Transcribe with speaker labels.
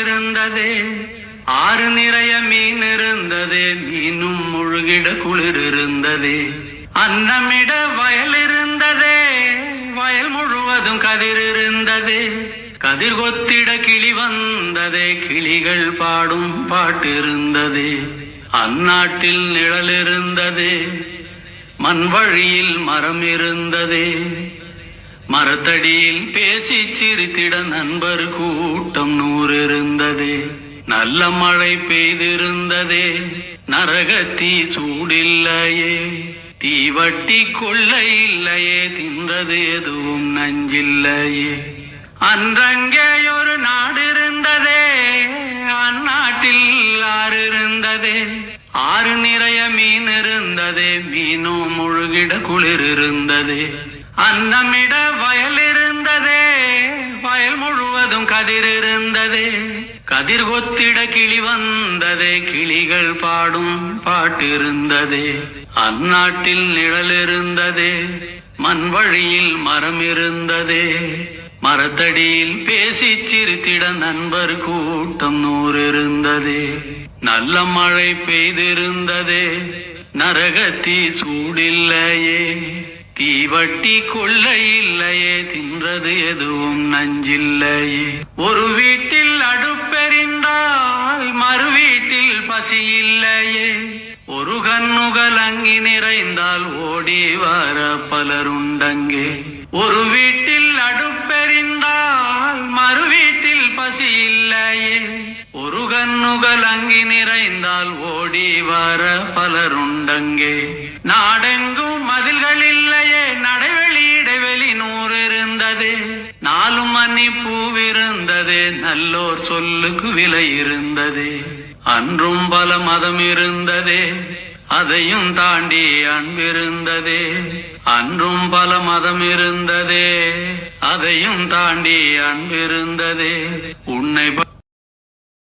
Speaker 1: இருந்ததே. ஆறு நிறைய மீன் இருந்ததே. மீனும் முழுகிட குளிர் இருந்ததே. அன்னமிட வயல் இருந்ததே. வயல் முழுவதும் கதிர் இருந்ததே. கதிர் கொத்திட கிளி வந்ததே. கிளிகள் பாடும் பாட்டு இருந்ததே. அந்நாட்டில் நிழல் இருந்ததே. மண் வழியில் மரம் இருந்ததே. மரத்தடியில் பேசி சிரித்திட நண்பர் கூட்டம் நூறு இருந்ததே நல்ல மழை பெய்திருந்ததே. நரகத்தீ சூடில்லையே. தீவட்டி கொள்ள இல்லையே. தின்றது எதுவும் நஞ்சில்லையே. அன்றங்கே ஒரு நாடு இருந்ததே அந்நாட்டில் ஆறு இருந்ததே ஆறு நிறைய மீன் இருந்ததே. மீனும் முழுகிட குளிர் இருந்ததே. அன்னமிட வயல் இருந்ததே வயல் முழுவதும் கதிர் இருந்ததே கதிர் கொத்திட கிளி வந்ததே கிளிகள் பாடும் பாட்டு இருந்ததே அந்நாட்டில் நிழல் இருந்ததே மண் வழியில் மரம் இருந்ததே மரத்தடியில் பேசி சிரித்திட நண்பர் கூட்டம் நூறு இருந்ததே நல்ல மழை பெய்திருந்ததே நரகத்தி சூடில்லையே. தீவட்டி கொள்ளை இல்லையே தின்றது எதுவும் நஞ்சில்லையே. ஒரு வீட்டில் அடுப்பெறிந்தால் மறு வீட்டில் பசி இல்லையே. ஒரு கண்ணுகள் அங்கி நிறைந்தால் ஓடி வர பலருண்டங்கே ஒரு வீட்டில் அடுப்பெறிந்தால் மறு வீட்டில் பசி இல்லையே. ஒரு கண்ணுகள் அங்கி நிறைந்தால் ஓடி வர பலருண்டங்கே நாடெங்கும் பூவிருந்ததே நல்லோர் சொல்லுக்கு விலை இருந்ததே. அன்றும் பல மதம் இருந்ததே அதையும் தாண்டி அன்பிருந்ததே அன்றும் பல மதம் இருந்ததே அதையும் தாண்டி அன்பிருந்ததே உன்னை